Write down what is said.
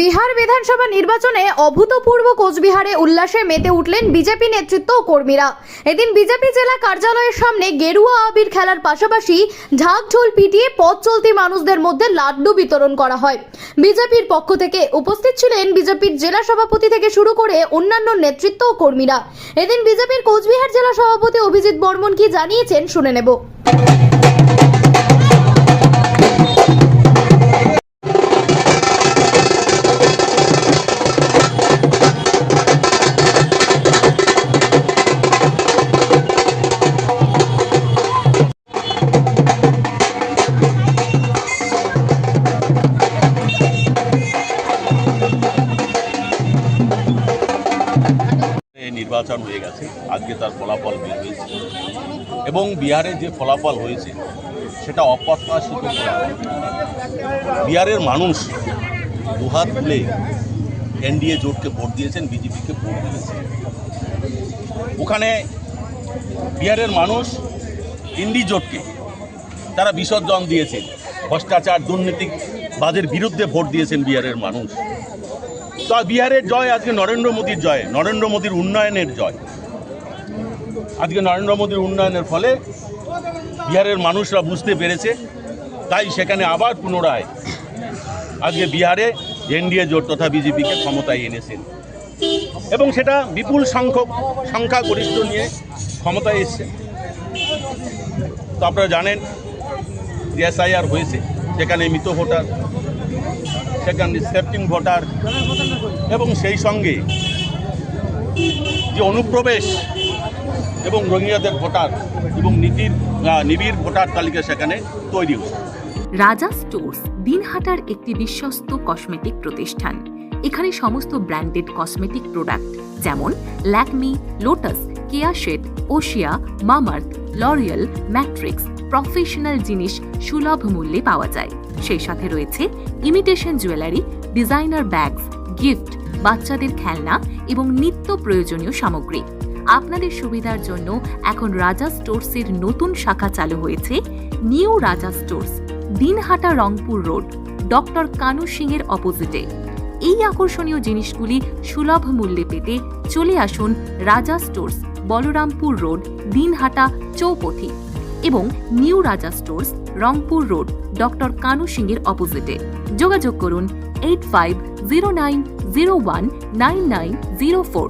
বিহার বিধানসভা নির্বাচনে অভূতপূর্ব কোচবিহারে উল্লাসে মেতে উঠলেন বিজেপি নেতৃত্ব কর্মীরা। এদিন বিজেপি জেলা কার্যালয়ের সামনে গেরুয়া আবির খেলার পাশাপাশি ঢাকঢোল পিটিয়ে পথ চলতি মানুষদের মধ্যে লাড্ডু বিতরণ করা হয়। বিজেপির পক্ষ থেকে উপস্থিত ছিলেন বিজেপির জেলা সভাপতি থেকে শুরু করে অন্যান্য নেতৃত্ব কর্মীরা। এদিন বিজেপির কোচবিহার জেলা সভাপতি অভিজিৎ বর্মন কি জানিয়েছেন শুনে নেব। নির্বাচন হয়ে গেছে। আজকে তার ফলাফল বের হয়েছে। এবং বিহারে যে ফলাফল হয়েছে, সেটা অপ্রত্যাশিত। বিহারের মানুষ দুহাত তুলে এনডিএ জোটকে ভোট দিয়েছেন, বিজেপিকে ভোট দিয়েছেন। ওখানে বিহারের মানুষ ইন্ডি জোটকে তারা বিসর্জন দিয়েছেন। ভ্রষ্টাচার দুর্নীতিবাদের বিরুদ্ধে ভোট দিয়েছেন বিহারের মানুষ। তো বিহারের জয়, আজকে নরেন্দ্র মোদীর জয়, নরেন্দ্র মোদীর উন্নয়নের জয়। আজকে নরেন্দ্র মোদীর উন্নয়নের ফলে বিহারের মানুষরা বুঝতে পেরেছে, তাই সেখানে আবার পুনরায় আজকে বিহারে এনডিএ জোট তথা বিজেপিকে ক্ষমতায় এনেছেন। এবং সেটা বিপুল সংখ্যক সংখ্যাগরিষ্ঠ নিয়ে ক্ষমতায় এসছে। তো আপনারা জানেন যে এসআইআর হয়েছে, সেখানে মৃত ভোটার সেখানে সেফটিং ভোটার এবং সেই সঙ্গে যে অনুপ্রবেশ এবং রোহিঙ্গাদের ভোটার এবং নীতির নিবিড় ভোটার তালিকা সেখানে তৈরি হয়েছে। রাজা স্টোর্স দিনহাটার একটি বিশ্বস্ত কসমেটিক প্রতিষ্ঠান। এখানে সমস্ত ব্র্যান্ডেড কসমেটিক প্রোডাক্ট যেমন Lakme, Lotus Keya Seth Oshea, Mamaearth L'Oreal Matrix professional জিনিস সুলভ মূল্যে পাওয়া যায়। সেই সাথে রয়েছে imitation jewellery designer bags gift বাচ্চাদের খেলনা এবং নিত্য প্রয়োজনীয় সামগ্রী। আপনাদের সুবিধার জন্য এখন রাজা স্টোর্সের নতুন শাখা চালু হয়েছে, new Raja stores, Dinhata Rangpur road, doctor Kanu Singh এর অপোজিটে। এই আকর্ষণীয় জিনিসগুলি সুলভ মূল্যে পেতে চলে আসুন রাজা স্টোর্স বলরামপুর রোড, দিনহাটা, চৌপথি এবং new Raja stores, Rangpur road, doctor Kanu সিংয়ের অপোজিটে। যোগাযোগ করুন eight five zero nine zero one nine nine zero four.